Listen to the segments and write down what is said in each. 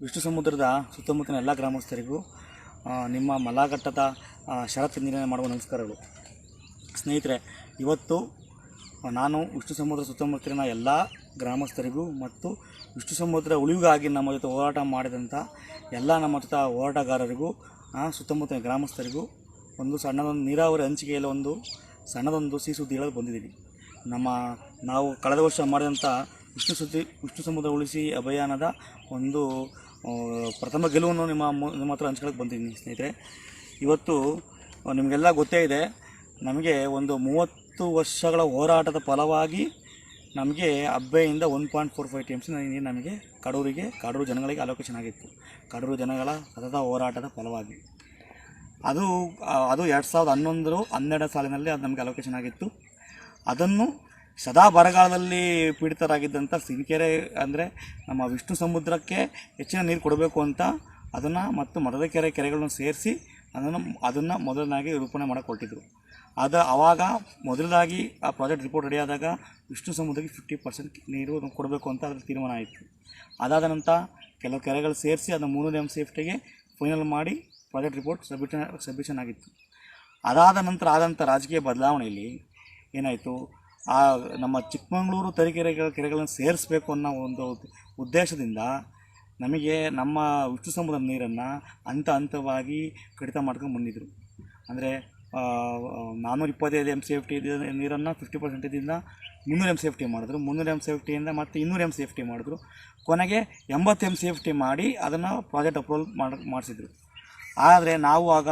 ವಿಷ್ಣು ಸಮುದ್ರದ ಸುತ್ತಮುತ್ತಲಿನ ಎಲ್ಲ ಗ್ರಾಮಸ್ಥರಿಗೂ ನಿಮ್ಮ ಮಲಾಘಟ್ಟದ ಶರತ್ ಇಂಜಿನಿಯರ್ ಮಾಡುವ ನಮಸ್ಕಾರಗಳು. ಸ್ನೇಹಿತರೆ, ಇವತ್ತು ನಾನು ವಿಷ್ಣು ಸಮುದ್ರ ಸುತ್ತಮುತ್ತಲಿನ ಎಲ್ಲ ಗ್ರಾಮಸ್ಥರಿಗೂ ಮತ್ತು ವಿಷ್ಣು ಸಮುದ್ರ ಉಳಿವಿಗಾಗಿ ನಮ್ಮ ಜೊತೆ ಹೋರಾಟ ಮಾಡಿದಂಥ ಎಲ್ಲ ನಮ್ಮ ಜೊತೆ ಹೋರಾಟಗಾರರಿಗೂ ಸುತ್ತಮುತ್ತಲಿನ ಗ್ರಾಮಸ್ಥರಿಗೂ ಒಂದು ಸಣ್ಣದೊಂದು ನೀರಾವರಿ ಹಂಚಿಕೆಯಲ್ಲಿ ಒಂದು ಸಣ್ಣದೊಂದು ಸಿಹಿ ಸುದ್ದಿ ಹೇಳಲು ಬಂದಿದ್ದೀವಿ. ನಮ್ಮ ನಾವು ಕಳೆದ ವರ್ಷ ಮಾಡಿದಂಥ ವಿಷ್ಣು ಸುದ್ದಿ, ವಿಷ್ಣು ಸಮುದ್ರ ಉಳಿಸಿ ಅಭಿಯಾನದ ಒಂದು ಪ್ರಥಮ ಗೆಲುವನ್ನು ನಿಮ್ಮ ನಿಮ್ಮ ಹತ್ರ ಹಂಚ್ಕೊಳಕ್ಕೆ ಬಂದಿದ್ದೀನಿ ಸ್ನೇಹಿತರೆ. ಇವತ್ತು ನಿಮಗೆಲ್ಲ ಗೊತ್ತೇ ಇದೆ. ನಮಗೆ ಒಂದು ಮೂವತ್ತು ವರ್ಷಗಳ ಹೋರಾಟದ ಫಲವಾಗಿ ನಮಗೆ ಅಬ್ಬೆಯಿಂದ one point four five T M C ನಮಗೆ ಕಡೂರಿಗೆ, ಕಡೂರು ಜನಗಳಿಗೆ ಅಲೋಕೇಶನ್ ಆಗಿತ್ತು. ಕಡೂರು ಜನಗಳ ಸತತ ಹೋರಾಟದ ಫಲವಾಗಿ. ಅದು ಅದು ಎರಡು ಸಾವಿರದ ಹನ್ನೊಂದರ ಹನ್ನೆರಡು ಸಾಲಿನಲ್ಲಿ ಅದು ನಮಗೆ ಅಲೋಕೇಶನ್ ಆಗಿತ್ತು. ಅದನ್ನು ಸದಾ ಬರಗಾಲದಲ್ಲಿ ಪೀಡಿತರಾಗಿದ್ದಂಥ ಸಿರಿಕೆರೆ ಅಂದರೆ ನಮ್ಮ ವಿಷ್ಣು ಸಮುದ್ರಕ್ಕೆ ಹೆಚ್ಚಿನ ನೀರು ಕೊಡಬೇಕು ಅಂತ ಅದನ್ನು ಮತ್ತು ಮರದ ಕೆರೆ ಕೆರೆಗಳನ್ನು ಸೇರಿಸಿ ಅದನ್ನು ಅದನ್ನು ಮೊದಲನಾಗಿ ರೂಪಣೆ ಮಾಡಿಕೊಟ್ಟಿದ್ರು. ಅದು ಆವಾಗ ಮೊದಲದಾಗಿ ಆ ಪ್ರಾಜೆಕ್ಟ್ ರಿಪೋರ್ಟ್ ರೆಡಿಯಾದಾಗ ವಿಷ್ಣು ಸಮುದ್ರಕ್ಕೆ ಫಿಫ್ಟಿ ಪರ್ಸೆಂಟ್ ನೀರು ಕೊಡಬೇಕು ಅಂತ ಅದರ ತೀರ್ಮಾನ ಆಯಿತು. ಅದಾದ ನಂತರ ಕೆಲವು ಕೆರೆಗಳು ಸೇರಿಸಿ ಅದನ್ನು ಮೂರು ಎಂ ಸೇಫ್ಟಿಗೆ ಫೈನಲ್ ಮಾಡಿ ಪ್ರಾಜೆಕ್ಟ್ ರಿಪೋರ್ಟ್ ಸಬ್ಮಿಷನ್ ಸಬ್ಮಿಷನ್ ಆಗಿತ್ತು. ಅದಾದ ನಂತರ ಆದಂಥ ರಾಜಕೀಯ ಬದಲಾವಣೆಯಲ್ಲಿ ಏನಾಯಿತು? ಆ, ನಮ್ಮ ಚಿಕ್ಕಮಗಳೂರು ತರೀಕೆರೆಗಳ ಕೆರೆಗಳನ್ನು ಸೇರಿಸಬೇಕು ಅನ್ನೋ ಒಂದು ಉದ್ದೇಶದಿಂದ ನಮಗೆ ನಮ್ಮ ವಿಷ್ಣು ಸಮುದ್ರದ ನೀರನ್ನು ಹಂತ ಹಂತವಾಗಿ ಕಡಿತ ಮಾಡ್ಕೊಂಡು ಬಂದಿದ್ದರು ಅಂದರೆ ನಾನ್ನೂರ ಇಪ್ಪತ್ತೈದು ಎಂ ಸೇಫ್ಟಿ ನೀರನ್ನು ಫಿಫ್ಟಿ ಪರ್ಸೆಂಟಿಂದ ಮುನ್ನೂರು ಎಂ ಸೇಫ್ಟಿ ಮಾಡಿದ್ರು. ಮುನ್ನೂರು ಎಂ ಸೇಫ್ಟಿಯಿಂದ ಮತ್ತು ಇನ್ನೂರು ಎಂ ಸೇಫ್ಟಿ ಮಾಡಿದ್ರು. ಕೊನೆಗೆ ಎಂಬತ್ತು ಎಂ ಸೇಫ್ಟಿ ಮಾಡಿ ಅದನ್ನು ಪ್ರಾಜೆಕ್ಟ್ ಅಪ್ರೂವಲ್ ಮಾಡಿ, ಮಾಡಿಸಿದ್ರು. ಆದರೆ ನಾವು ಆಗ,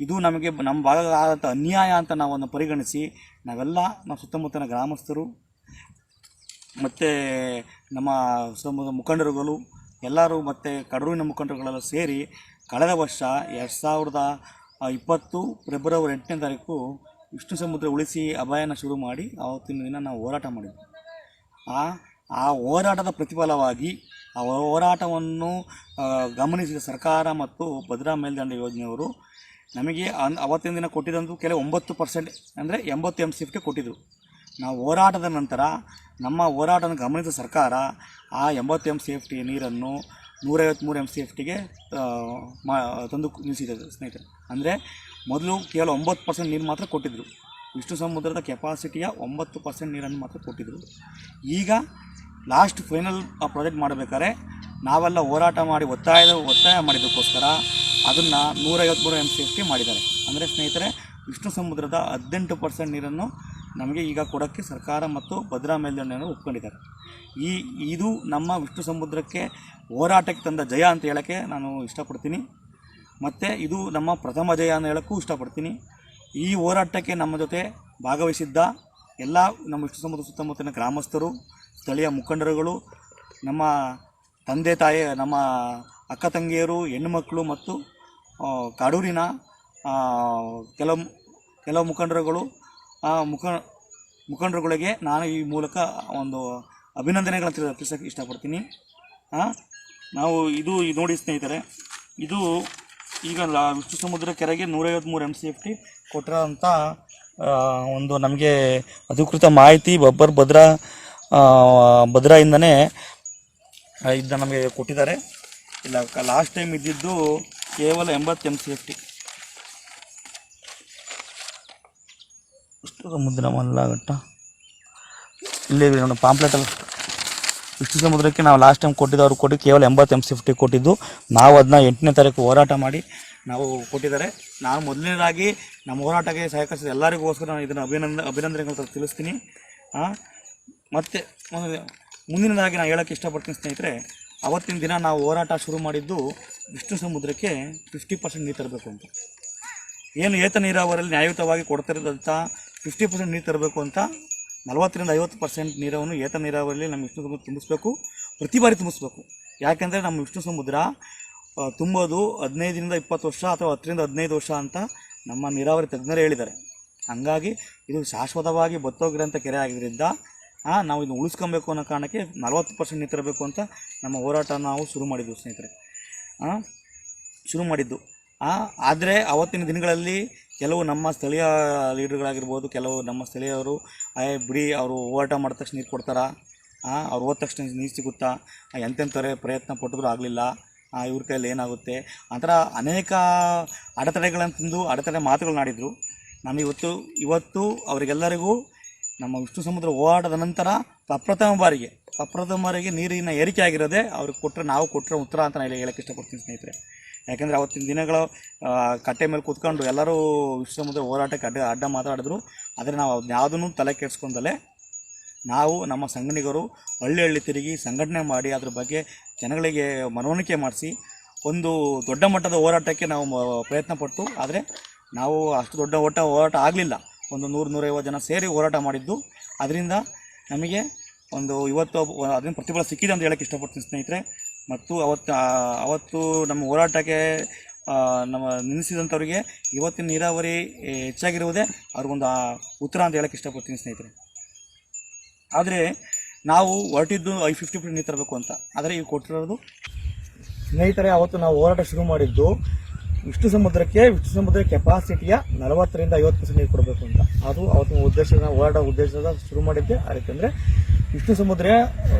ಇದು ನಮಗೆ ನಮ್ಮ ಭಾಗ ಆದಂಥ ಅನ್ಯಾಯ ಅಂತ ನಾವನ್ನು ಪರಿಗಣಿಸಿ ನಾವೆಲ್ಲ ನಮ್ಮ ಸುತ್ತಮುತ್ತಲಿನ ಗ್ರಾಮಸ್ಥರು, ಮತ್ತು ನಮ್ಮ ಸಮುದ್ರ ಮುಖಂಡರುಗಳು, ಎಲ್ಲರೂ ಮತ್ತು ಕಡೂರಿನ ಮುಖಂಡರುಗಳೆಲ್ಲ ಸೇರಿ ಕಳೆದ ವರ್ಷ ಎರಡು ಸಾವಿರದ ಇಪ್ಪತ್ತು ಫೆಬ್ರವರಿ ಎಂಟನೇ ತಾರೀಕು ವಿಷ್ಣು ಸಮುದ್ರ ಉಳಿಸಿ ಅಭಯಾನ ಶುರು ಮಾಡಿ ಆವತ್ತಿನ ದಿನ ನಾವು ಹೋರಾಟ ಮಾಡಿದ್ವಿ. ಆ ಆ ಹೋರಾಟದ ಪ್ರತಿಫಲವಾಗಿ ಆ ಹೋರಾಟವನ್ನು ಗಮನಿಸಿದ ಸರ್ಕಾರ ಮತ್ತು ಭದ್ರಾ ಮೇಲ್ದಂಡ ಯೋಜನೆಯವರು ನಮಗೆ ಅನ್ ಅವತ್ತಿನ ದಿನ ಕೊಟ್ಟಿದ್ದಂತೂ ಕೆಲವು ಒಂಬತ್ತು ಪರ್ಸೆಂಟ್ ಅಂದರೆ ಎಂಬತ್ತು ಎಂ ಸಿಫ್ಟ್ ಕೊಟ್ಟಿದ್ದರು ನಾವು ಹೋರಾಟದ ನಂತರ, ನಮ್ಮ ಹೋರಾಟವನ್ನು ಗಮನಿಸಿದ ಸರ್ಕಾರ ಆ ಎಂಬತ್ತು ಎಂ ಸಿಫ್ಟಿ ನೀರನ್ನು ನೂರೈವತ್ತ್ಮೂರು ಎಂ ಸೇಫ್ಟಿಗೆ ಮಾ, ತಂದು ನಿಲ್ಲಿಸಿದೆ ಸ್ನೇಹಿತರೆ. ಅಂದರೆ ಮೊದಲು ಕೇವಲ ಒಂಬತ್ತು ಪರ್ಸೆಂಟ್ ನೀರು ಮಾತ್ರ ಕೊಟ್ಟಿದ್ದರು ವಿಷ್ಣು ಸಮುದ್ರದ ಕೆಪಾಸಿಟಿಯ ಒಂಬತ್ತು ಪರ್ಸೆಂಟ್ ನೀರನ್ನು ಮಾತ್ರ ಕೊಟ್ಟಿದ್ದರು ಈಗ ಲಾಸ್ಟ್ ಫೈನಲ್ ಆ ಪ್ರಾಜೆಕ್ಟ್ ಮಾಡಬೇಕಾದ್ರೆ ನಾವೆಲ್ಲ ಹೋರಾಟ ಮಾಡಿ ಒತ್ತಾಯದ ಒತ್ತಾಯ ಮಾಡಿದ್ದಕ್ಕೋಸ್ಕರ ಅದನ್ನು ನೂರೈವತ್ತ್ಮೂರು ಎಂ ಸಿ ಎಫ್ ಟಿ ಮಾಡಿದ್ದಾರೆ. ಅಂದರೆ ಸ್ನೇಹಿತರೆ, ವಿಷ್ಣು ಸಮುದ್ರದ ಹದಿನೆಂಟು ಪರ್ಸೆಂಟ್ ನೀರನ್ನು ನಮಗೆ ಈಗ ಕೊಡೋಕ್ಕೆ ಸರ್ಕಾರ ಮತ್ತು ಭದ್ರಾ ಮೇಲ್ದಂಡೆಯನ್ನು ಒಪ್ಕೊಂಡಿದ್ದಾರೆ. ಈ, ಇದು ನಮ್ಮ ವಿಷ್ಣು ಸಮುದ್ರಕ್ಕೆ ಹೋರಾಟಕ್ಕೆ ತಂದ ಜಯ ಅಂತ ಹೇಳೋಕ್ಕೆ ನಾನು ಇಷ್ಟಪಡ್ತೀನಿ. ಮತ್ತು ಇದು ನಮ್ಮ ಪ್ರಥಮ ಜಯ ಅಂತ ಹೇಳೋಕ್ಕೂ ಇಷ್ಟಪಡ್ತೀನಿ. ಈ ಹೋರಾಟಕ್ಕೆ ನಮ್ಮ ಜೊತೆ ಭಾಗವಹಿಸಿದ್ದ ಎಲ್ಲ ನಮ್ಮ ವಿಷ್ಣು ಸಮುದ್ರ ಸುತ್ತಮುತ್ತಲಿನ ಗ್ರಾಮಸ್ಥರು ಸ್ಥಳೀಯ ಮುಖಂಡರುಗಳು, ನಮ್ಮ ತಂದೆ ತಾಯಿ, ನಮ್ಮ ಅಕ್ಕ ತಂಗಿಯರು ಹೆಣ್ಣುಮಕ್ಕಳು ಮತ್ತು ಕಾಡೂರಿನ ಕೆಲವು ಕೆಲವು ಮುಖಂಡರುಗಳು, ಆ, ಮುಖ, ಮುಖಂಡರುಗಳಿಗೆ ನಾನು ಈ ಮೂಲಕ ಒಂದು ಅಭಿನಂದನೆಗಳನ್ನು ತಿಳಿ- ತಿಳಿಸೋಕ್ಕೆ ಇಷ್ಟಪಡ್ತೀನಿ. ನಾವು ಇದು ನೋಡಿ ಸ್ನೇಹಿತರೆ, ಇದು ಈಗ ವಿಷ್ಣು ಸಮುದ್ರ ಕೆರೆಗೆ ನೂರೈವತ್ತ್ಮೂರು ಎಂ ಸಿ ಎಫ್ ಟಿ ಕೊಟ್ಟಿರೋಂಥ ಒಂದು ನಮಗೆ ಅಧಿಕೃತ ಮಾಹಿತಿ, ಬಬ್ಬರ್ ಭದ್ರಾ ಭದ್ರಾಯಿಂದನೇ ಇದನ್ನ ನಮಗೆ ಕೊಟ್ಟಿದ್ದಾರೆ. ಇಲ್ಲ ಲಾಸ್ಟ್ ಟೈಮ್ ಇದ್ದಿದ್ದು ಕೇವಲ ಎಂಬತ್ತು ಎಂ ಸಿ ಎಫ್ ಟಿ ಇಷ್ಟು ಸಮುದ್ರ ಮಲ್ಲಘಟ್ಟ ಇಲ್ಲೇ ನೋಡಿ ಪಾಂಪ್ಲೆಟಲ್ಲಿ ಇಷ್ಟು ಸಮುದ್ರಕ್ಕೆ ನಾವು ಲಾಸ್ಟ್ ಟೈಮ್ ಕೊಟ್ಟಿದ್ದವ್ರು ಕೊಟ್ಟು ಕೇವಲ ಎಂಬತ್ತು ಎಂ ಸಿ ಫಿಫ್ಟಿ ಕೊಟ್ಟಿದ್ದು. ನಾವು ಅದನ್ನ ಎಂಟನೇ ತಾರೀಕು ಹೋರಾಟ ಮಾಡಿ ನಾವು ಕೊಟ್ಟಿದ್ದಾರೆ. ನಾನು ಮೊದಲನೇದಾಗಿ ನಮ್ಮ ಹೋರಾಟಕ್ಕೆ ಸಹಕರಿಸಿದ ಎಲ್ಲರಿಗೋಸ್ಕರ ನಾನು ಇದನ್ನು ಅಭಿನಂದ, ಅಭಿನಂದನೆಗಳು ತಿಳಿಸ್ತೀನಿ. ಮತ್ತು ಮುಂದಿನದಾಗಿ ನಾನು ಹೇಳೋಕ್ಕೆ ಇಷ್ಟಪಡ್ತೀನಿ ಸ್ನೇಹಿತರೆ, ಅವತ್ತಿನ ದಿನ ನಾವು ಹೋರಾಟ ಶುರು ಮಾಡಿದ್ದು ವಿಷ್ಣು ಸಮುದ್ರಕ್ಕೆ ಫಿಫ್ಟಿ ಪರ್ಸೆಂಟ್ ನೀರು ತರಬೇಕು ಅಂತ. ಏನು ಏತ ನೀರಾವರಿಯಲ್ಲಿ ನ್ಯಾಯಯುತವಾಗಿ ಕೊಡ್ತಿರೋದಂಥ ಫಿಫ್ಟಿ ಪರ್ಸೆಂಟ್ ನೀರು ತರಬೇಕು ಅಂತ ನಲವತ್ತರಿಂದ ಐವತ್ತು ಪರ್ಸೆಂಟ್ ನೀರವನ್ನು ಏತ ನೀರಾವರಿಯಲ್ಲಿ ನಮ್ಮ ವಿಷ್ಣು ಸಮುದ್ರ ತುಂಬಿಸ್ಬೇಕು, ಪ್ರತಿ ಬಾರಿ ತುಂಬಿಸ್ಬೇಕು. ಯಾಕೆಂದರೆ ನಮ್ಮ ವಿಷ್ಣು ಸಮುದ್ರ ತುಂಬೋದು ಹದಿನೈದರಿಂದ ಇಪ್ಪತ್ತು ವರ್ಷ ಅಥವಾ ಹತ್ತರಿಂದ ಹದಿನೈದು ವರ್ಷ ಅಂತ ನಮ್ಮ ನೀರಾವರಿ ತಜ್ಞರು ಹೇಳಿದ್ದಾರೆ. ಹಾಗಾಗಿ ಇದು ಶಾಶ್ವತವಾಗಿ ಬತ್ತೋಗಿರೋಂಥ ಕೆರೆ ಆಗಿದ್ದರಿಂದ ನಾವು ಇದನ್ನು ಉಳಿಸ್ಕೊಬೇಕು ಅನ್ನೋ ಕಾರಣಕ್ಕೆ ನಲವತ್ತು ಪರ್ಸೆಂಟ್ ನಿಂತಿರಬೇಕು ಅಂತ ನಮ್ಮ ಹೋರಾಟ ನಾವು ಶುರು ಮಾಡಿದ್ವು ಸ್ನೇಹಿತರೆ. ಶುರು ಮಾಡಿದ್ದು. ಆದರೆ ಅವತ್ತಿನ ದಿನಗಳಲ್ಲಿ ಕೆಲವು ನಮ್ಮ ಸ್ಥಳೀಯ ಲೀಡರ್ಗಳಾಗಿರ್ಬೋದು, ಕೆಲವು ನಮ್ಮ ಸ್ಥಳೀಯವರು ಆಯ್ ಬಿಡಿ ಅವರು ಹೋರಾಟ ಮಾಡಿದ ತಕ್ಷಣ ನೀರು ಕೊಡ್ತಾರಾ? ಅವ್ರು ಹೋದ ತಕ್ಷಣ ನೀರು ಸಿಗುತ್ತಾ? ಎಂತೆಂಥವ್ರೆ ಪ್ರಯತ್ನ ಪಟ್ಟಿದ್ರು ಆಗಲಿಲ್ಲ. ಇವ್ರ ಕೈಯಲ್ಲಿ ಏನಾಗುತ್ತೆ? ಆ ಅನೇಕ ಅಡೆತಡೆಗಳನ್ನು ತಿಂದು, ಅಡೆತಡೆ ಮಾತುಗಳನ್ನಾಡಿದರು ನಾನು ಇವತ್ತು ಇವತ್ತು ಅವರಿಗೆಲ್ಲರಿಗೂ ನಮ್ಮ ವಿಷ್ಣು ಸಮುದ್ರ ಹೋರಾಟದ ನಂತರ ಪ್ರಪ್ರಥಮ ಬಾರಿಗೆ ಪ್ರಪ್ರಥಮ ಬಾರಿಗೆ ನೀರಿನ ಏರಿಕೆ ಆಗಿರೋದೇ ಅವ್ರಿಗೆ ಕೊಟ್ಟರೆ ನಾವು ಕೊಟ್ಟರೆ ಉತ್ತರ ಅಂತ ನಾನು ಹೇಳಕ್ಕೆ ಇಷ್ಟಪಡ್ತೀನಿ ಸ್ನೇಹಿತರೆ. ಯಾಕೆಂದರೆ ಅವತ್ತಿನ ದಿನಗಳು ಕಟ್ಟೆ ಮೇಲೆ ಕೂತ್ಕೊಂಡು ಎಲ್ಲರೂ ವಿಷ್ಣು ಸಮುದ್ರ ಹೋರಾಟಕ್ಕೆ ಅಡ್ಡ ಅಡ್ಡ ಮಾತಾಡಿದ್ರು. ಆದರೆ ನಾವು ಅದನ್ನ ಯಾವುದನ್ನು ತಲೆ ಕೆಡಿಸ್ಕೊಂಡಲೇ ನಾವು, ನಮ್ಮ ಸಂಘಟನೆಗರು ಹಳ್ಳಿ ಹಳ್ಳಿ ತಿರುಗಿ ಸಂಘಟನೆ ಮಾಡಿ ಅದ್ರ ಬಗ್ಗೆ ಜನಗಳಿಗೆ ಮನವರಿಕೆ ಮಾಡಿಸಿ ಒಂದು ದೊಡ್ಡ ಮಟ್ಟದ ಹೋರಾಟಕ್ಕೆ ನಾವು ಪ್ರಯತ್ನ ಪಟ್ಟು ಆದರೆ ನಾವು ಅಷ್ಟು ದೊಡ್ಡ ಓಟ, ಹೋರಾಟ ಆಗಲಿಲ್ಲ. ಒಂದು ನೂರು ನೂರೈವತ್ತು ಜನ ಸೇರಿ ಹೋರಾಟ ಮಾಡಿದ್ದು. ಅದರಿಂದ ನಮಗೆ ಒಂದು ಇವತ್ತು ಅದರಿಂದ ಪ್ರತಿಫಲ ಸಿಕ್ಕಿದೆ ಅಂತ ಹೇಳೋಕ್ಕೆ ಇಷ್ಟಪಡ್ತೀನಿ ಸ್ನೇಹಿತರೆ. ಮತ್ತು ಅವತ್ತು ಅವತ್ತು ನಮ್ಮ ಹೋರಾಟಕ್ಕೆ ನಮ್ಮ ನಿಲ್ಲಿಸಿದಂಥವ್ರಿಗೆ ಇವತ್ತಿನ ನೀರಾವರಿ ಹೆಚ್ಚಾಗಿರುವುದೇ ಅವ್ರಿಗೊಂದು ಉತ್ತರ ಅಂತ ಹೇಳೋಕ್ಕೆ ಇಷ್ಟಪಡ್ತೀನಿ ಸ್ನೇಹಿತರೆ. ಆದರೆ ನಾವು ಹೊರಟಿದ್ದು ಐ ಫಿಫ್ಟಿ ಫಿಫ್ಟಿ ನೀರು ತರಬೇಕು ಅಂತ. ಆದರೆ ಈಗ ಕೊಟ್ಟಿರೋದು ಸ್ನೇಹಿತರೆ, ಅವತ್ತು ನಾವು ಹೋರಾಟ ಶುರು ಮಾಡಿದ್ದು ವಿಷ್ಣು ಸಮುದ್ರಕ್ಕೆ, ವಿಷ್ಣು ಸಮುದ್ರ ಕೆಪಾಸಿಟಿಯ ನಲವತ್ತರಿಂದ ಐವತ್ತು ಪರ್ಸೆಂಟ್ ನೀರು ಕೊಡಬೇಕು ಅಂತ. ಅದು ಅವತ್ತಿನ ಉದ್ದೇಶದ ಹೋರಾಟ ಉದ್ದೇಶದ ಶುರು ಮಾಡಿದ್ದೆ. ಅದಕ್ಕೆಂದರೆ ವಿಷ್ಣು ಸಮುದ್ರ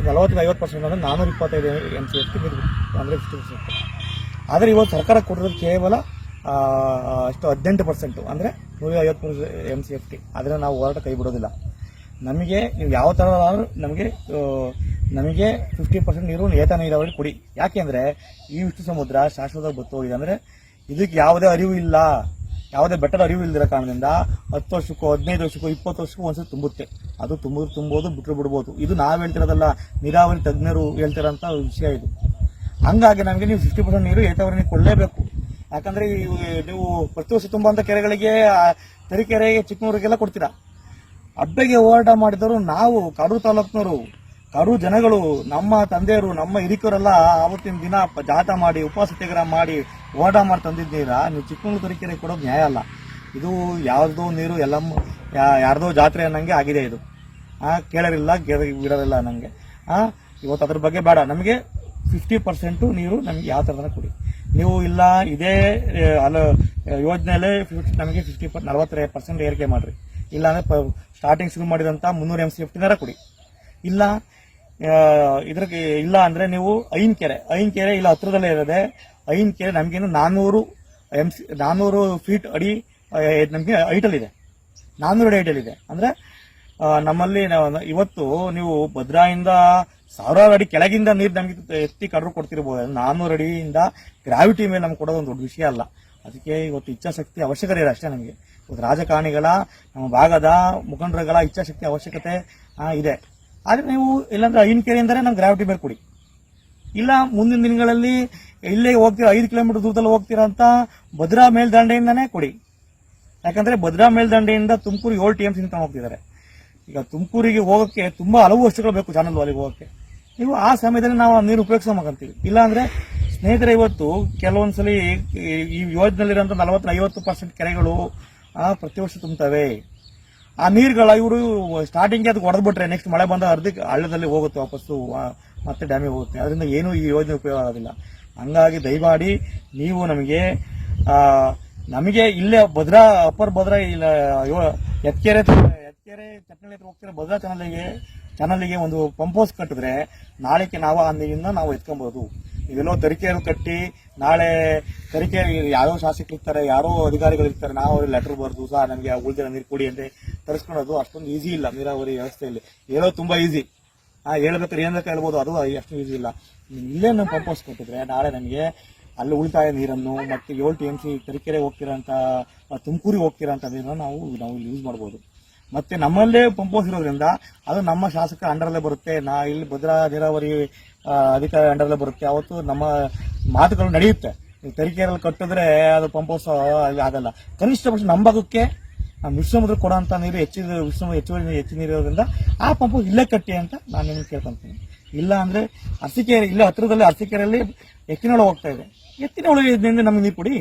ನಲವತ್ತರಿಂದ ಐವತ್ತು ಪರ್ಸೆಂಟ್ ಅಂದರೆ ನಾನ್ನೂರ ಇಪ್ಪತ್ತೈದು ಎಂ ಸಿ ನೀರು ಅಂದರೆ ವಿಷ್ಣು ಪರ್ಸೆಂಟ್ ಆದರೆ ಇವತ್ತು ಸರ್ಕಾರ ಕೊಟ್ಟಿರೋದು ಕೇವಲ ಅಷ್ಟು ಹದಿನೆಂಟು ಪರ್ಸೆಂಟು ಅಂದರೆ ನೂರ ಐವತ್ತು ಎಂ ಸಿ ಎಫ್ ಟಿ ಅದನ್ನು ನಾವು ಹೋರಾಟ ಕೈ ಬಿಡೋದಿಲ್ಲ. ನಮಗೆ ನೀವು ಯಾವ ಥರ ನಮಗೆ ನಮಗೆ ಫಿಫ್ಟಿ ಪರ್ಸೆಂಟ್ ನೀರು ಏತ ನೀರಾವರಿ ಕೊಡಿ. ಯಾಕೆಂದರೆ ಈ ವಿಷ್ಣು ಸಮುದ್ರ ಶಾಶ್ವತ ಬತ್ತೋಗಿದೆ. ಅಂದರೆ ಇದಕ್ಕೆ ಯಾವುದೇ ಅರಿವು ಇಲ್ಲ. ಯಾವುದೇ ಬೆಟರ್ ಅರಿವು ಇಲ್ಲದಿರೋ ಕಾರಣದಿಂದ ಹತ್ತು ವರ್ಷಕ್ಕೂ, ಹದಿನೈದು ವರ್ಷಕ್ಕೂ, ಇಪ್ಪತ್ತು ವರ್ಷಕ್ಕೂ ಒಂದ್ಸತಿ ತುಂಬುತ್ತೆ. ಅದು ತುಂಬಿದ್ರು ತುಂಬೋದು ಬಿಟ್ಟರು ಬಿಡ್ಬೋದು. ಇದು ನಾವು ಹೇಳ್ತಿರೋದಲ್ಲ, ನೀರಾವರಿ ತಜ್ಞರು ಹೇಳ್ತಿರೋಂಥ ವಿಷಯ ಇದು. ಹಂಗಾಗಿ ನಮಗೆ ನೀವು ಫಿಫ್ಟಿ ಪರ್ಸೆಂಟ್ ನೀರು ಏತವರೆ ನೀವು ಕೊಡಲೇಬೇಕು. ಯಾಕಂದ್ರೆ ನೀವು ಪ್ರತಿ ವರ್ಷ ತುಂಬುವಂಥ ಕೆರೆಗಳಿಗೆ ತರಿಕೆರೆಗೆ ಚಿಕ್ಕನೂರಿಗೆಲ್ಲ ಕೊಡ್ತೀರಾ. ಅಬ್ಬೆಗೆ ಹೋರಾಟ ಮಾಡಿದವರು ನಾವು, ಕಡೂರು ತಾಲೂಕಿನವರು. ಕಡೂರು ಜನಗಳು, ನಮ್ಮ ತಂದೆಯರು, ನಮ್ಮ ಹಿರಿಕರೆಲ್ಲ ಆವತ್ತಿನ ದಿನ ಜಾಟ ಮಾಡಿ ಸತ್ಯಾಗ್ರಹ ಮಾಡಿ ಹೋರಾಟ ಮಾಡಿ ತಂದಿದ್ದೀರಾ. ನೀವು ಚಿಕ್ಕಮಗಳೂರು ತರೀಕೆರೆ ಕೊಡೋದು ನ್ಯಾಯ ಅಲ್ಲ. ಇದು ಯಾರ್ದೋ ನೀರು, ಎಲ್ಲ ಯಾರ್ದೋ ಜಾತ್ರೆ ಅನ್ನಂಗೆ ಆಗಿದೆ ಇದು. ಆ, ಕೇಳೋರಿಲ್ಲ ಬಿಡೋದಿಲ್ಲ ಅನ್ನಂಗೆ ಆ, ಇವತ್ತು ಅದ್ರ ಬಗ್ಗೆ ಬೇಡ. ನಮಗೆ ಫಿಫ್ಟಿ ಪರ್ಸೆಂಟು ನೀರು ನಮಗೆ ಯಾವ ಥರದ ಕೊಡಿ. ನೀವು ಇಲ್ಲ, ಇದೇ ಅಲ್ಲ ಯೋಜನೆಯಲ್ಲೇ ಫಿಫ್ಟಿ ನಮಗೆ ಫಿಫ್ಟಿ ಪರ್ ನಲವತ್ತೈದು ಪರ್ಸೆಂಟ್ ಏರಿಕೆ ಮಾಡಿರಿ. ಇಲ್ಲಾಂದರೆ ಸ್ಟಾರ್ಟಿಂಗ್ ಶುರು ಮಾಡಿದಂಥ ಮುನ್ನೂರು ಎಂ ಸಿ ಫಿಫ್ಟಿನಾರ ಕೊಡಿ. ಇಲ್ಲ ಇದ್ರಿಗೆ ಇಲ್ಲ ಅಂದರೆ ನೀವು ಐನ್ ಕೆರೆ ಐನ್ ಕೆರೆ ಇಲ್ಲ ಹತ್ರದಲ್ಲೇ ಇರೋದೆ ಐನ್ ಕೆರೆ ನಮಗೇನು ನಾನ್ನೂರು ಎಂ ಸಿ ನಾನ್ನೂರು ಫೀಟ್ ಅಡಿ ನಮಗೆ ಇದೆ ನಾನ್ನೂರು ಅಡಿ ಹೈಟಲ್ಲಿದೆ. ಅಂದರೆ ನಮ್ಮಲ್ಲಿ ಇವತ್ತು ನೀವು ಭದ್ರಾಯಿಂದ ಸಾವಿರಾರು ಅಡಿ ಕೆಳಗಿಂದ ನೀರು ನಮಗೆ ಎತ್ತಿ ಕಡ್ರು ಕೊಡ್ತಿರ್ಬೋದು. ನಾನ್ನೂರು ಅಡಿಯಿಂದ ಗ್ರಾವಿಟಿ ಮೇಲೆ ನಮ್ಗೆ ಕೊಡೋದು ಒಂದು ದೊಡ್ಡ ವಿಷಯ ಅಲ್ಲ. ಅದಕ್ಕೆ ಇವತ್ತು ಇಚ್ಛಾಶಕ್ತಿ ಅವಶ್ಯಕತೆ ಇದೆ ಅಷ್ಟೇ ನಮಗೆ. ಇವತ್ತು ರಾಜಕಾರಣಿಗಳ, ನಮ್ಮ ಭಾಗದ ಮುಖಂಡರುಗಳ ಇಚ್ಛಾಶಕ್ತಿ ಅವಶ್ಯಕತೆ ಇದೆ. ಆದರೆ ನೀವು ಇಲ್ಲಾಂದ್ರೆ ಐನ್ ಕೆರೆಯಿಂದಲೇ ನಮ್ಗೆ ಗ್ರಾವಿಟಿ ಮೇಲೆ ಕೊಡಿ. ಇಲ್ಲ ಮುಂದಿನ ದಿನಗಳಲ್ಲಿ ಇಲ್ಲೇ ಹೋಗ್ತೀರಾ, ಐದು ಕಿಲೋಮೀಟರ್ ದೂರದಲ್ಲಿ ಹೋಗ್ತೀರಾ ಅಂತ ಭದ್ರಾ ಮೇಲ್ದಂಡೆಯಿಂದನೇ ಕೊಡಿ. ಯಾಕಂದ್ರೆ ಭದ್ರಾ ಮೇಲ್ದಂಡೆಯಿಂದ ತುಮಕೂರಿಗೆ ಏಳು ಟಿ ಎಂ ಸಿಂತ ಹೋಗ್ತಿದ್ದಾರೆ. ಈಗ ತುಮಕೂರಿಗೆ ಹೋಗೋಕ್ಕೆ ತುಂಬಾ ಹಲವು ವಸ್ತುಗಳು ಬೇಕು ಚಾನಲ್ ವಾಲಿಗೆ ಹೋಗೋಕ್ಕೆ. ನೀವು ಆ ಸಮಯದಲ್ಲಿ ನಾವು ನೀರು ಇಲ್ಲ ಇಲ್ಲಾಂದ್ರೆ ಸ್ನೇಹಿತರೆ ಇವತ್ತು ಕೆಲವೊಂದ್ಸಲಿ ಈ- ಯೋಜನೆಯಲ್ಲಿರೋಂಥ ನಲವತ್ತು ಐವತ್ತು ಪರ್ಸೆಂಟ್ ಕೆರೆಗಳು ಪ್ರತಿ ವರ್ಷ ತುಂಬುತ್ತವೆ ಆ ನೀರುಗಳ ಇವರು ಸ್ಟಾರ್ಟಿಂಗ್ ಹೊಡೆದು ಬಿಟ್ರೆ ನೆಕ್ಸ್ಟ್ ಮಳೆ ಬಂದ ಅರ್ಧಕ್ಕೆ ಹಳ್ಳದಲ್ಲಿ ಹೋಗುತ್ತೆ ವಾಪಸ್ಸು ಮತ್ತೆ ಡ್ಯಾಮಿಗೆ ಹೋಗುತ್ತೆ. ಅದರಿಂದ ಏನೂ ಈ ಯೋಜನೆ ಉಪಯೋಗ ಆಗೋದಿಲ್ಲ. ಹಂಗಾಗಿ ದಯಮಾಡಿ ನೀವು ನಮಗೆ ನಮಗೆ ಇಲ್ಲೇ ಭದ್ರಾ, ಅಪ್ಪರ್ ಭದ್ರಾ ಇಲ್ಲ ಎತ್ಕೆರೆ ಎತ್ಕೆರೆ ಚಟ್ನಳ್ಳಿ ಹತ್ರ ಹೋಗ್ತಿರೋ ಭದ್ರಾ ಚಾನಲ್ಗೆ ಚಾನಲ್ಗೆ ಒಂದು ಪಂಪ್ ಹೌಸ್ ಕಟ್ಟಿದ್ರೆ ನಾಳೆಗೆ ನಾವು ಆ ನಾವು ಎತ್ಕೊಬೋದು. ಇವೆಲ್ಲೋ ತರಿಕೆಯನ್ನು ಕಟ್ಟಿ ನಾಳೆ ತರೀಕೆರೆ ಯಾರೋ ಶಾಸಕರು ಇರ್ತಾರೆ ಯಾರೋ ಅಧಿಕಾರಿಗಳು ಇರ್ತಾರೆ ನಾವು ಅವ್ರಿಗೆ ಲೆಟರ್ ಬರೆದು ಸಹ ನಮಗೆ ಉಳಿದಿರೋ ನೀರು ಕೊಡಿ ಅಂತ ತರಿಸ್ಕೊಳೋದು ಅಷ್ಟೊಂದು ಈಸಿ ಇಲ್ಲ ನೀರಾವರಿ ವ್ಯವಸ್ಥೆಯಲ್ಲಿ. ಹೇಳೋದು ತುಂಬಾ ಈಸಿ ಹಾಂ ಹೇಳ್ಬೇಕಾದ್ರೆ ಏನ್ ಬೇಕಾ ಹೇಳ್ಬೋದು ಅದು ಅಷ್ಟು ಈಸಿ ಇಲ್ಲ. ಇಲ್ಲೇ ನಮ್ಮ ಪಂಪ್ ಕೊಟ್ಟಿದ್ರೆ ನಾಳೆ ನಮಗೆ ಅಲ್ಲಿ ಉಳಿತಾಯ ನೀರನ್ನು ಮತ್ತೆ ಏಳು ಟಿ ಎಂ ಸಿ ತರೀಕೆರೆ ಹೋಗ್ತಿರೋಂಥ ತುಮಕೂರಿಗೆ ಹೋಗ್ತಿರೋಂಥ ನೀರನ್ನು ನಾವು ನಾವು ಯೂಸ್ ಮಾಡ್ಬೋದು. ಮತ್ತೆ ನಮ್ಮಲ್ಲೇ ಪಂಪ್ ಹೌಸ್ ಇರೋದ್ರಿಂದ ಅದು ನಮ್ಮ ಶಾಸಕ ಅಂಡರಲ್ಲೇ ಬರುತ್ತೆ. ನಾ ಇಲ್ಲಿ ಭದ್ರಾ ನೀರಾವರಿ ಅಧಿಕಾರಿ ಅಂಡರಲ್ಲೇ ಬರುತ್ತೆ. ಅವತ್ತು ನಮ್ಮ ಮಾತುಗಳು ನಡೆಯುತ್ತೆ. ತರಿಕೆರಲ್ಲಿ ಕಟ್ಟಿದ್ರೆ ಅದು ಪಂಪ್ ಹೌಸ್ ಆಗಲ್ಲ. ಕನಿಷ್ಠ ಪಕ್ಷ ನಮ್ಮ ಭಾಗಕ್ಕೆ ವಿಶ್ವಮುದ್ರ ಕೊಡೋಂಥ ನೀರು ಹೆಚ್ಚಿದ ವಿಶ್ವ ಹೆಚ್ಚುವರಿ ಹೆಚ್ಚು ನೀರು ಇರೋದ್ರಿಂದ ಆ ಪಂಪ್ ಇಲ್ಲೇ ಕಟ್ಟಿ ಅಂತ ನಾನು ನಿಮಗೆ ಕೇಳ್ಕೊಂತೀನಿ. ಇಲ್ಲ ಅಂದ್ರೆ ಅರಸೀಕೆರೆ, ಇಲ್ಲೇ ಹತ್ತಿರದಲ್ಲಿ ಅರಸಿಕೆರೆಯಲ್ಲಿ ಎತ್ತಿನೊಳ ಹೋಗ್ತಾ ಇದೆ. ಎತ್ತಿನೊಳಗಿಂದ ನಮಗೆ ನೀರು ಕೊಡಿ.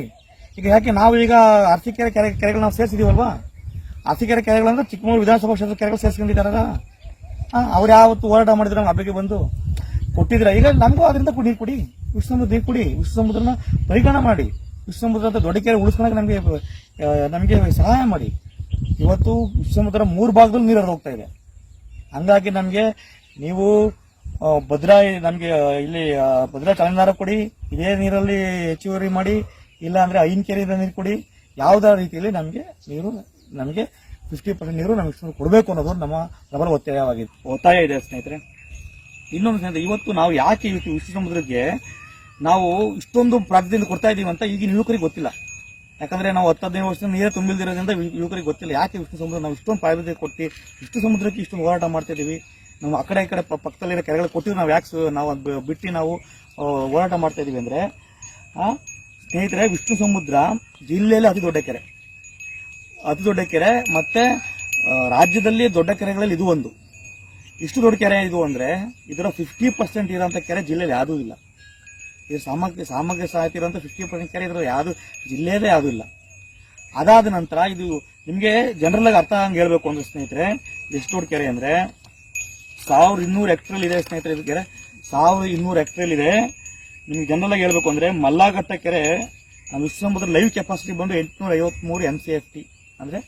ಈಗ ಯಾಕೆ ನಾವು ಈಗ ಅರಸೀಕೆರೆ ಕೆರೆ ಕೆರೆಗಳು ನಾವು ಸೇರಿಸಿದೀವಲ್ವಾ? ಅರಸೀಕೆರೆ ಕೆರೆಗಳಂದ್ರೆ ಚಿಕ್ಕಮಗಳೂರು ವಿಧಾನಸಭಾ ಕ್ಷೇತ್ರದ ಕೆರೆಗಳು ಸೇರಿಸ್ಕೊಂಡಿದ್ದಾರಲ್ಲ? ಅವ್ರು ಯಾವತ್ತು ಹೋರಾಟ ಮಾಡಿದ್ರೆ ನಮ್ಮ ಹಬ್ಬಕ್ಕೆ ಬಂದು? ಕೊಟ್ಟಿದ್ರೆ. ಈಗ ನಮಗೂ ಅದರಿಂದ ನೀರು ಕೊಡಿ. ವಿಶ್ವ ಸಮುದ್ರ ನೀರು ಕೊಡಿ. ವಿಶ್ವ ಸಮುದ್ರನ ಪರಿಗಣ ಮಾಡಿ. ವಿಶ್ವ ಸಮುದ್ರ ದೊಡ್ಡ ಕೆರೆ ಉಳಿಸ್ಕೊಳಕ್ಕೆ ನಮಗೆ ನಮಗೆ ಸಹಾಯ ಮಾಡಿ. ಇವತ್ತು ವಿಶ್ವ ಸಮುದ್ರ ಮೂರು ಭಾಗದಲ್ಲಿ ನೀರು ಹೋಗ್ತಾ ಇದೆ. ಹಂಗಾಗಿ ನಮಗೆ ನೀವು ಭದ್ರಾ, ನಮಗೆ ಇಲ್ಲಿ ಭದ್ರಾ ಚಲನಾರ ಕೊಡಿ. ಇದೇ ನೀರಲ್ಲಿ ಹೆಚ್ಚುವರಿ ಮಾಡಿ. ಇಲ್ಲ ಅಂದ್ರೆ ಐನ್ಕೆರೆಯಿಂದ ನೀರು ಕೊಡಿ. ಯಾವುದೇ ರೀತಿಯಲ್ಲಿ ನಮಗೆ ನೀರು ನಮಗೆ ಫಿಫ್ಟಿ ಪರ್ಸೆಂಟ್ ನೀರು ನಮಗೆ ಕೊಡಬೇಕು ಅನ್ನೋದು ನಮ್ಮ ಪ್ರಬಲ ಒತ್ತಾಯವಾಗಿದೆ ಒತ್ತಾಯ ಇದೆ ಸ್ನೇಹಿತರೆ. ಇನ್ನೊಂದು ಸ್ನೇಹಿತರೆ, ಇವತ್ತು ನಾವು ಯಾಕೆ ಇವತ್ತು ವಿಶ್ವ ಸಮುದ್ರಕ್ಕೆ ನಾವು ಇಷ್ಟೊಂದು ಪ್ರಾಧಾನ್ಯತೆ ಕೊಡ್ತಾ ಇದ್ದೀವಿ ಅಂತ ಈಗಿನ ಯುವಕರಿಗೆ ಗೊತ್ತಿಲ್ಲ. ಯಾಕಂದ್ರೆ ನಾವು ಹತ್ತು ಹದಿನೈದು ವರ್ಷ ನೀರೇ ತುಂಬಿಲ್ದಿರೋದ್ರಿಂದ ಯುವಕರಿಗೆ ಗೊತ್ತಿಲ್ಲ. ಯಾಕೆ ವಿಷ್ಣು ಸಮುದ್ರ ನಾವು ಇಷ್ಟೊಂದು ಪ್ರಾಧಾನ್ಯತೆ ಕೊಟ್ಟು ವಿಷ್ಣು ಸಮುದ್ರಕ್ಕೆ ಇಷ್ಟೊಂದು ಹೋರಾಟ ಮಾಡ್ತಾ ನಮ್ಮ ನಾವು ಆ ಕಡೆ ಈ ಕಡೆ ಪಕ್ಕದಲ್ಲಿರೋ ಕೆರೆಗಳು ಕೊಟ್ಟಿವಿ ನಾವು ಯಾಕೆ ನಾವು ಬಿಟ್ಟು ನಾವು ಹೋರಾಟ ಮಾಡ್ತಾ ಅಂದ್ರೆ ಸ್ನೇಹಿತರೆ, ವಿಷ್ಣು ಸಮುದ್ರ ಜಿಲ್ಲೆಯಲ್ಲಿ ಅತಿ ದೊಡ್ಡ ಕೆರೆ. ಅತಿ ದೊಡ್ಡ ಕೆರೆ ಮತ್ತೆ ರಾಜ್ಯದಲ್ಲಿ ದೊಡ್ಡ ಕೆರೆಗಳಲ್ಲಿ ಇದು ಒಂದು. ಇಷ್ಟು ದೊಡ್ಡ ಕೆರೆ ಇದು ಅಂದ್ರೆ, ಇದರ ಫಿಫ್ಟಿ ಪರ್ಸೆಂಟ್ ಇರೋಂಥ ಕೆರೆ ಜಿಲ್ಲೆಯಲ್ಲಿ ಯಾವುದೂ ಇಲ್ಲ. ಇದು ಸಾಮಗ್ರಿ ಸಾಮಗ್ರಿ ಸಹಾಯಕ ಇರುವಂತ ಫಿಫ್ಟಿ ಪರ್ಸೆಂಟ್ ಕೆರೆ ಇದ್ರೆ ಯಾವುದು ಜಿಲ್ಲೆಯದೇ ಯಾವುದೂ ಇಲ್ಲ. ಅದಾದ ನಂತರ ಇದು ನಿಮಗೆ ಜನರಲ್ ಆಗಿ ಅರ್ಥ ಹಂಗೆ ಹೇಳ್ಬೇಕು ಅಂದ್ರೆ ಸ್ನೇಹಿತರೆ, ಎಷ್ಟು ದೊಡ್ಡ ಕೆರೆ ಅಂದ್ರೆ, ಸಾವಿರದ ಇನ್ನೂರು ಎಕ್ಟ್ರಲ್ಲಿ ಇದೆ ಸ್ನೇಹಿತರೆ ಇದು ಕೆರೆ. ಸಾವಿರದ ಇನ್ನೂರು ಹೆಕ್ಟ್ರೇಲ್ ಇದೆ. ನಿಮ್ಗೆ ಜನರಲ್ ಆಗಿ ಹೇಳಬೇಕು ಅಂದ್ರೆ ಮಲ್ಲಾಘಟ್ಟ ಕೆರೆ ನಮ್ಮ ವಿಶ್ವ ಸಮುದ್ರ ಲೈವ್ ಕೆಪಾಸಿಟಿ ಬಂದು ಎಂಟುನೂರ ಐವತ್ಮೂರು ಎಂ ಸಿ ಎಫ್ ಟಿ ಅಂದ್ರೆ